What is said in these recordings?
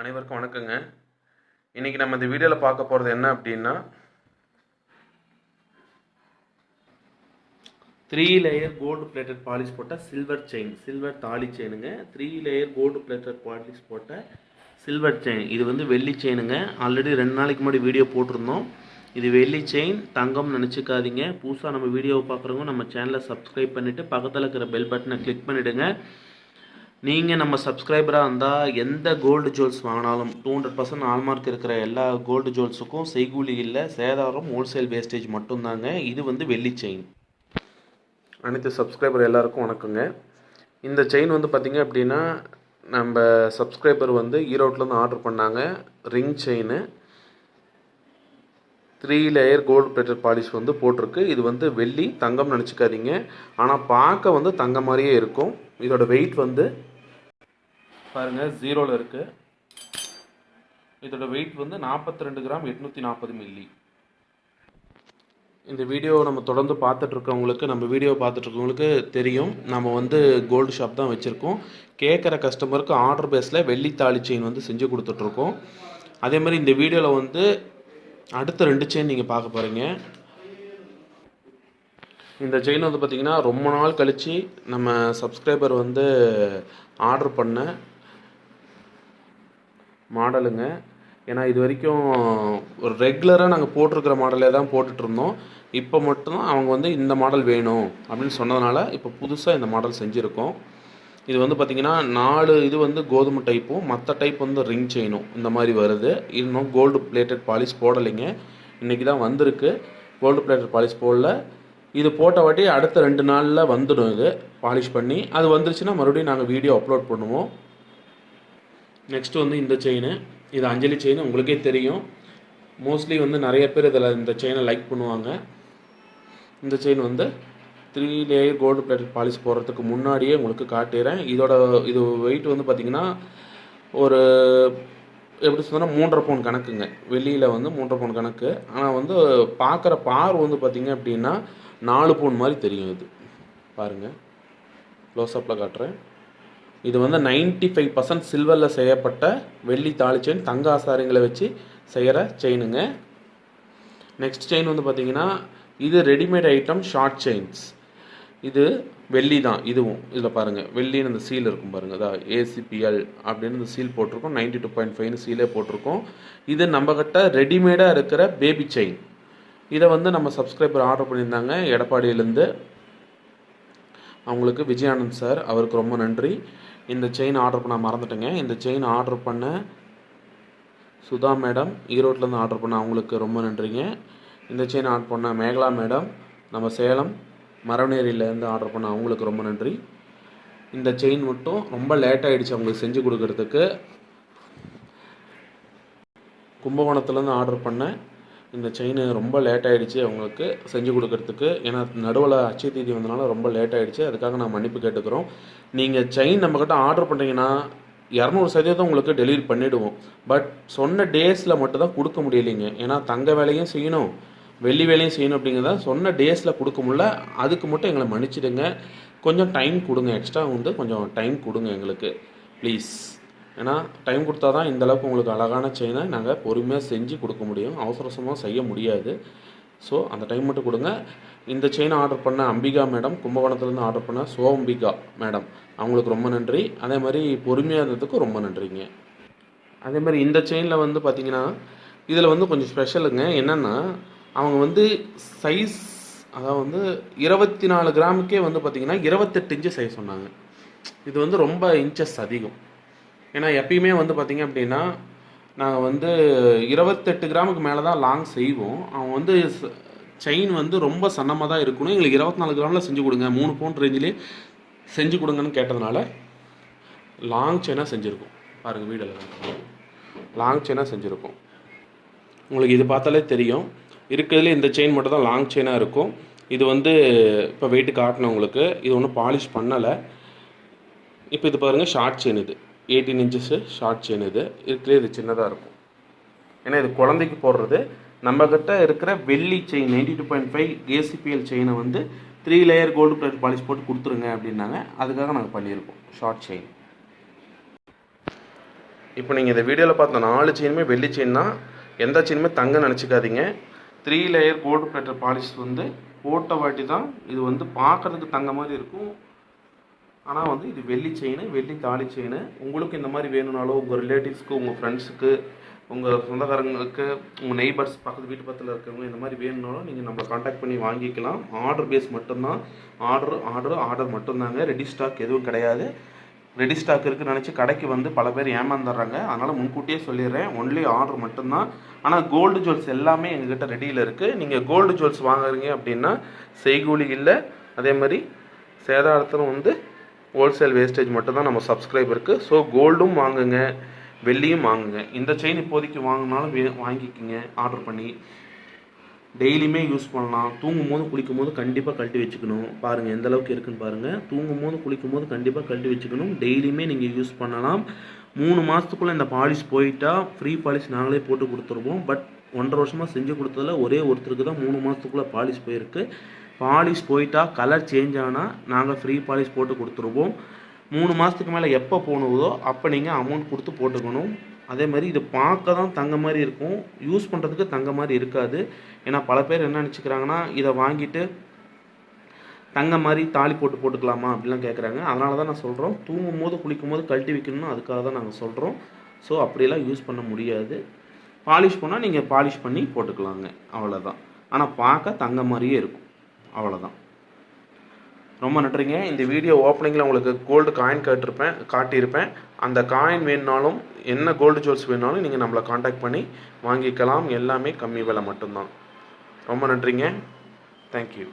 அனைவருக்கும் வணக்கங்க. இன்றைக்கி நம்ம இந்த வீடியோவில் பார்க்க போகிறது என்ன அப்படின்னா three layer gold plated polish போட்ட சில்வர் செயின் சில்வர் தாலி செயினுங்க three layer gold plated polish போட்ட சில்வர் செயின் இது வந்து வெள்ளி செயினுங்க ஆல்ரெடி ரெண்டு நாளைக்கு முன்னாடி வீடியோ போட்டிருந்தோம். இது வெள்ளி செயின் தங்கம் நினச்சிக்காதீங்க. புதுசாக நம்ம வீடியோவை பார்க்குறவங்க நம்ம சேனலை சப்ஸ்கிரைப் பண்ணிவிட்டு பக்கத்தில் இருக்கிற பெல் பட்டனை கிளிக் பண்ணிவிடுங்க நீங்கள் நம்ம சப்ஸ்கிரைபராக இருந்தால் எந்த கோல்டு ஜுவல்ஸ் வாங்கினாலும் டூ ஹண்ட்ரட் பர்சன்ட் ஆல்மார்க் இருக்கிற எல்லா கோல்டு ஜுவல்ஸுக்கும் செய்கூலி இல்லை சேதாரம் ஹோல்சேல் வேஸ்டேஜ் மட்டும்தாங்க. இது வந்து வெள்ளி செயின் அனைத்து சப்ஸ்கிரைபர் எல்லாருக்கும் வணக்கங்க. இந்த செயின் வந்து பார்த்திங்க அப்படின்னா நம்ம சப்ஸ்கிரைபர் வந்து ஈரோட்லேருந்து ஆர்டர் பண்ணாங்க. Ring chain three layer gold plated polish வந்து போட்டிருக்கு. இது வந்து வெள்ளி தங்கம் நினச்சிக்காதீங்க. ஆனால் பார்க்க வந்து தங்கம் மாதிரியே இருக்கும். இதோட வெயிட் வந்து பாருங்கள் ஜீரோவில் இருக்குது இதோட வெயிட் வந்து நாற்பத்தி ரெண்டு கிராம் எட்நூற்றி நாற்பது மில்லி இந்த வீடியோவை நம்ம தொடர்ந்து பார்த்துட்ருக்கவங்களுக்கு நம்ம வீடியோ பார்த்துட்ருக்கவங்களுக்கு தெரியும். நம்ம வந்து கோல்டு ஷாப் தான் வச்சுருக்கோம். கேட்குற கஸ்டமருக்கு ஆர்டர் பேஸில் வெள்ளி தாலி செயின் வந்து செஞ்சு கொடுத்துட்ருக்கோம் அதே மாதிரி இந்த வீடியோவில் வந்து அடுத்த ரெண்டு செயின் நீங்கள் பார்க்க போகிறீங்க இந்த செயின் வந்து பார்த்திங்கன்னா ரொம்ப நாள் கழித்து நம்ம சப்ஸ்கிரைபர் வந்து ஆர்டர் பண்ண மாடலுங்க. ஏன்னா இது வரைக்கும் ஒரு ரெகுலராக நாங்கள் போட்டிருக்கிற மாடலே தான் போட்டுட்ருந்தோம். இப்போ மட்டும் அவங்க வந்து இந்த மாடல் வேணும் அப்படின்னு சொன்னதுனால இப்போ புதுசாக இந்த மாடல் செஞ்சுருக்கோம். இது வந்து பார்த்திங்கன்னா நாலு இது வந்து கோதுமை டைப்பும் மற்ற டைப் வந்து ரிங் செயினும் இந்த மாதிரி வருது. இன்னும் கோல்டு பிளேட்டட் பாலிஷ் போடலைங்க. இன்றைக்கி தான் வந்திருக்கு. கோல்டு பிளேட்டட் பாலிஷ் போடல. இது போட்ட வாட்டி அடுத்த ரெண்டு நாளில் வந்துடும் இது பாலிஷ் பண்ணி. அது வந்துருச்சுன்னா மறுபடியும் நாங்கள் வீடியோ அப்லோட் பண்ணுவோம். நெக்ஸ்ட்டு வந்து இந்த செயின் இது அஞ்சலி செயின் உங்களுக்கே தெரியும். மோஸ்ட்லி வந்து நிறைய பேர் இதில் இந்த செயினை லைக் பண்ணுவாங்க. இந்த செயின் வந்து three layer gold plated polish போடுறதுக்கு முன்னாடியே உங்களுக்கு காட்டிடுறேன். இதோட இது வெயிட் வந்து பார்த்திங்கன்னா ஒரு எப்படி சொன்னால் மூன்றரை பவுன் கணக்குங்க. வெளியில் வந்து மூன்றரை பவுன் கணக்கு. ஆனால் வந்து பார்க்குற பார் வந்து பார்த்திங்க அப்படின்னா நாலு பவுன் மாதிரி தெரியும் இது. பாருங்கள் க்ளோஸ்அப்பில் காட்டுறேன். இது வந்து நைன்ட்டி ஃபைவ் பர்சன்ட் சில்வரில் செய்யப்பட்ட வெள்ளி தாலி செயின் தங்க ஆசாரங்களை வச்சு செய்கிற செயினுங்க நெக்ஸ்ட் செயின் வந்து பார்த்திங்கன்னா இது ரெடிமேட் ஐட்டம் ஷார்ட் செயின்ஸ் இது வெள்ளி தான் இதுவும். இதில் பாருங்கள் வெள்ளின்னு அந்த சீல் இருக்கும் பாருங்கள் அதான் ஏசிபிஎல் அப்படின்னு இந்த சீல் போட்டிருக்கோம். நைன்டி டூ பாயிண்ட் ஃபைவ்னு சீலே போட்டிருக்கோம். இது நம்மக்கிட்ட ரெடிமேடாக இருக்கிற பேபி செயின் இதை வந்து நம்ம சப்ஸ்கிரைபர் ஆர்டர் பண்ணியிருந்தாங்க. எடப்பாடியிலேருந்து அவங்களுக்கு விஜயானந்த் சார் அவருக்கு ரொம்ப நன்றி. இந்த செயின் ஆர்டர் பண்ண மறந்துட்டேங்க. இந்த செயின் ஆர்டர் பண்ண சுதா மேடம் ஈரோட்லேருந்து ஆர்டர் பண்ண அவங்களுக்கு ரொம்ப நன்றிங்க. இந்த செயின் ஆர்டர் பண்ண மேகலா மேடம் நம்ம சேலம் மரவநேரியிலேருந்து ஆர்டர் பண்ண அவங்களுக்கு ரொம்ப நன்றி. இந்த செயின் மட்டும் ரொம்ப லேட் ஆகிடுச்சு அவங்களுக்கு செஞ்சு கொடுக்கறதுக்கு. கும்பகோணத்துலேருந்து ஆர்டர் பண்ணேன் இந்த செயின் ரொம்ப லேட் ஆகிடுச்சு அவங்களுக்கு செஞ்சு கொடுக்கறதுக்கு. ஏன்னா நடுவில் அச்சய தேதி வந்தனால ரொம்ப லேட் ஆகிடுச்சு அதுக்காக நான் மன்னிப்பு கேட்டுக்கிறோம். நீங்கள் செயின் நம்மக்கிட்ட ஆர்டர் பண்ணுறீங்கன்னா இரநூறு சதவீதம் உங்களுக்கு டெலிவரி பண்ணிவிடுவோம் பட் சொன்ன டேஸில் மட்டும் தான் கொடுக்க முடியலைங்க. ஏன்னா தங்க வேலையும் செய்யணும் வெள்ளி வேலையும் செய்யணும் அப்படிங்கிறத சொன்ன டேஸில் கொடுக்க முடியல. அதுக்கு மட்டும் எங்களை மன்னிச்சிடுங்க. கொஞ்சம் டைம் கொடுங்க எக்ஸ்ட்ரா வந்து கொஞ்சம் டைம் கொடுங்க எங்களுக்கு. ப்ளீஸ் ஏன்னா டைம் கொடுத்தா தான் இந்தளவுக்கு உங்களுக்கு அழகான செயினை நாங்கள் பொறுமையாக செஞ்சு கொடுக்க முடியும். அவசர அவசரமாக செய்ய முடியாது. ஸோ அந்த டைம் மட்டும் கொடுங்க. இந்த செயினை ஆர்டர் பண்ண அம்பிகா மேடம் கும்பகோணத்துலேருந்து ஆர்டர் பண்ண சோம்பிகா மேடம் அவங்களுக்கு ரொம்ப நன்றி. அதே மாதிரி பொறுமையாக இருந்ததுக்கு ரொம்ப நன்றிங்க. அதே மாதிரி இந்த செயினில் வந்து பார்த்திங்கன்னா இதில் வந்து கொஞ்சம் ஸ்பெஷலுங்க என்னென்னா அவங்க வந்து சைஸ் அதாவது வந்து இருபத்தி நாலு கிராமுக்கே வந்து பார்த்திங்கன்னா இருபத்தெட்டு இன்ச்சு சைஸ் சொன்னாங்க. இது வந்து ரொம்ப இன்ச்சஸ் அதிகம். ஏன்னா எப்பயுமே வந்து பார்த்திங்க அப்படின்னா நாங்கள் வந்து இருபத்தெட்டு கிராமுக்கு மேலே தான் லாங் செய்வோம். அவன் வந்து செயின் வந்து ரொம்ப சன்னமாக தான் இருக்கணும். எங்களுக்கு இருபத்தி நாலு கிராமில் செஞ்சு கொடுங்க. மூணு பவுண்ட் ரேஞ்சிலே செஞ்சு கொடுங்கன்னு கேட்டதுனால லாங் செயினாக செஞ்சுருக்கோம். பாருங்கள் வீடெல்லாம் லாங் செயினாக செஞ்சுருக்கோம். உங்களுக்கு இது பார்த்தாலே தெரியும். இருக்கிறதுல இந்த செயின் மட்டும் தான் லாங் செயினாக இருக்கும். இது வந்து இப்போ வெயிட்டு காட்டினவங்களுக்கு இது ஒன்றும் பாலிஷ் பண்ணலை. இப்போ இது பாருங்கள் ஷார்ட் செயின் இது. எயிட்டீன் இன்ச்சஸ்ஸு ஷார்ட் செயின் இது. இருக்கிறது இது சின்னதாக இருக்கும். ஏன்னா இது குழந்தைக்கு போடுறது. நம்மக்கிட்ட இருக்கிற வெள்ளி chain ninety two point five ACPL செயினை வந்து three layer gold plate polish போட்டு கொடுத்துருங்க அப்படின்னாங்க. அதுக்காக நாங்கள் பண்ணியிருக்கோம். ஷார்ட் செயின் இப்போ நீங்கள் இந்த வீடியோவில் பார்த்த நாலு செயினுமே வெள்ளி செயின் தான். எந்த செயினுமே தங்க நினச்சிக்காதீங்க. Three layer gold plated polish வந்து போட்ட வாட்டி தான் இது வந்து பார்க்கறதுக்கு தங்க மாதிரி இருக்கும். ஆனால் வந்து இது வெள்ளி செயின் வெள்ளி தாலி செயின். உங்களுக்கு இந்த மாதிரி வேணும்னாலும் உங்கள் ரிலேட்டிவ்ஸ்க்கு உங்கள் ஃப்ரெண்ட்ஸுக்கு உங்கள் சொந்தக்காரங்களுக்கு உங்கள் நெய்பர்ஸ் பக்கத்து வீட்டு பக்கத்தில் இருக்கிறவங்க இந்த மாதிரி வேணும்னாலும் நீங்கள் நம்மளை காண்டாக்ட் பண்ணி வாங்கிக்கலாம். ஆர்டர் பேஸ் மட்டும்தான். ஆர்டர் ஆர்டர் ஆர்டர் மட்டும்தாங்க. ரெடி ஸ்டாக் எதுவும் கிடையாது. ரெடி ஸ்டாக் இருக்குன்னு நினச்சி கடைக்கு வந்து பல பேர் ஏமாந்துடுறாங்க. அதனால் முன்கூட்டியே சொல்லிடுறேன். ஒன்லி ஆர்டர் மட்டும்தான். ஆனால் கோல்டு ஜுவல்ஸ் எல்லாமே எங்ககிட்ட ரெடியில் இருக்குது நீங்கள் கோல்டு ஜுவல்ஸ் வாங்குறீங்க அப்படின்னா செய்கூலி இல்லை. அதே மாதிரி சேதாரத்திலும் வந்து ஹோல்சேல் வேஸ்டேஜ் மட்டும்தான் நம்ம சப்ஸ்கிரைபருக்கு ஸோ கோல்டும் வாங்குங்க வெள்ளியும் வாங்குங்க. இந்த செயின் இப்போதைக்கு வாங்கினாலும் வே வாங்கிக்கோங்க ஆர்டர் பண்ணி டெய்லியுமே யூஸ் பண்ணலாம். தூங்கும் போது குளிக்கும் போது கண்டிப்பாக கழட்டி வச்சுக்கணும். பாருங்கள் எந்த அளவுக்கு இருக்குன்னு பாருங்கள் தூங்கும் போது குளிக்கும் போது கண்டிப்பாக கழட்டி வச்சுக்கணும். டெய்லியுமே நீங்கள் யூஸ் பண்ணலாம். மூணு மாதத்துக்குள்ளே இந்த பாலிஷ் போயிட்டால் ஃப்ரீ பாலிஷ் நாங்களே போட்டு கொடுத்துருவோம். பட் ஒன்றரை வருஷமாக செஞ்சு கொடுத்ததுல ஒரே ஒருத்தருக்கு தான் மூணு மாதத்துக்குள்ளே பாலிஷ் போயிருக்கு. பாலிஷ் போயிட்டா கலர் சேஞ்ச் ஆனால் நாங்கள் ஃப்ரீ பாலிஷ் போட்டு கொடுத்துருவோம். மூணு மாதத்துக்கு மேலே எப்போ போணுதோ அப்போ நீங்கள் அமௌண்ட் கொடுத்து போட்டுக்கணும். அதே மாதிரி இது பார்க்க தான் தங்க மாதிரி இருக்கும். யூஸ் பண்ணுறதுக்கு தங்க மாதிரி இருக்காது. ஏன்னா பல பேர் என்ன நினச்சிக்கிறாங்கன்னா இதை வாங்கிட்டு தங்க மாதிரி தாலி போட்டு போட்டுக்கலாமா அப்படிலாம் கேட்குறாங்க அதனால தான் நான் சொல்கிறோம் தூங்கும் போது குளிக்கும் போது கழட்டி வைக்கணும்னு அதுக்காக தான் நாங்கள் சொல்கிறோம் ஸோ அப்படியெல்லாம் யூஸ் பண்ண முடியாது. பாலிஷ் பண்ணால் நீங்கள் பாலிஷ் பண்ணி போட்டுக்கலாங்க. அவ்வளோதான் ஆனால் பார்க்க தங்க மாதிரியே இருக்கும். அவ்வளோதான் ரொம்ப நன்றிங்க. இந்த வீடியோ ஓப்பனிங்கில் உங்களுக்கு கோல்டு காயின் கேட்டிருப்பேன் காட்டியிருப்பேன். அந்த காயின் வேணுனாலும் என்ன கோல்டு ஜுவல்ஸ் வேணுனாலும் நீங்கள் நம்மளை காண்டாக்ட் பண்ணி வாங்கிக்கலாம். எல்லாமே கம்மி விலை மட்டும்தான். ரொம்ப நன்றிங்க. தேங்க்யூ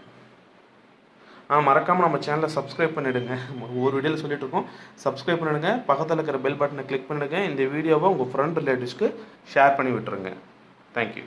ஆ மறக்காமல் நம்ம சேனலை சப்ஸ்கிரைப் பண்ணிவிடுங்க ஒரு வீடியோவில் சொல்லிட்டு இருக்கோம். சப்ஸ்கிரைப் பண்ணிவிடுங்க பக்கத்தில் இருக்கிற பெல் பட்டனை கிளிக் பண்ணிவிடுங்க இந்த வீடியோவை உங்கள் ஃப்ரெண்ட் ரிலேட்டிவ்ஸ்க்கு ஷேர் பண்ணி விட்டுருங்க. தேங்க்யூ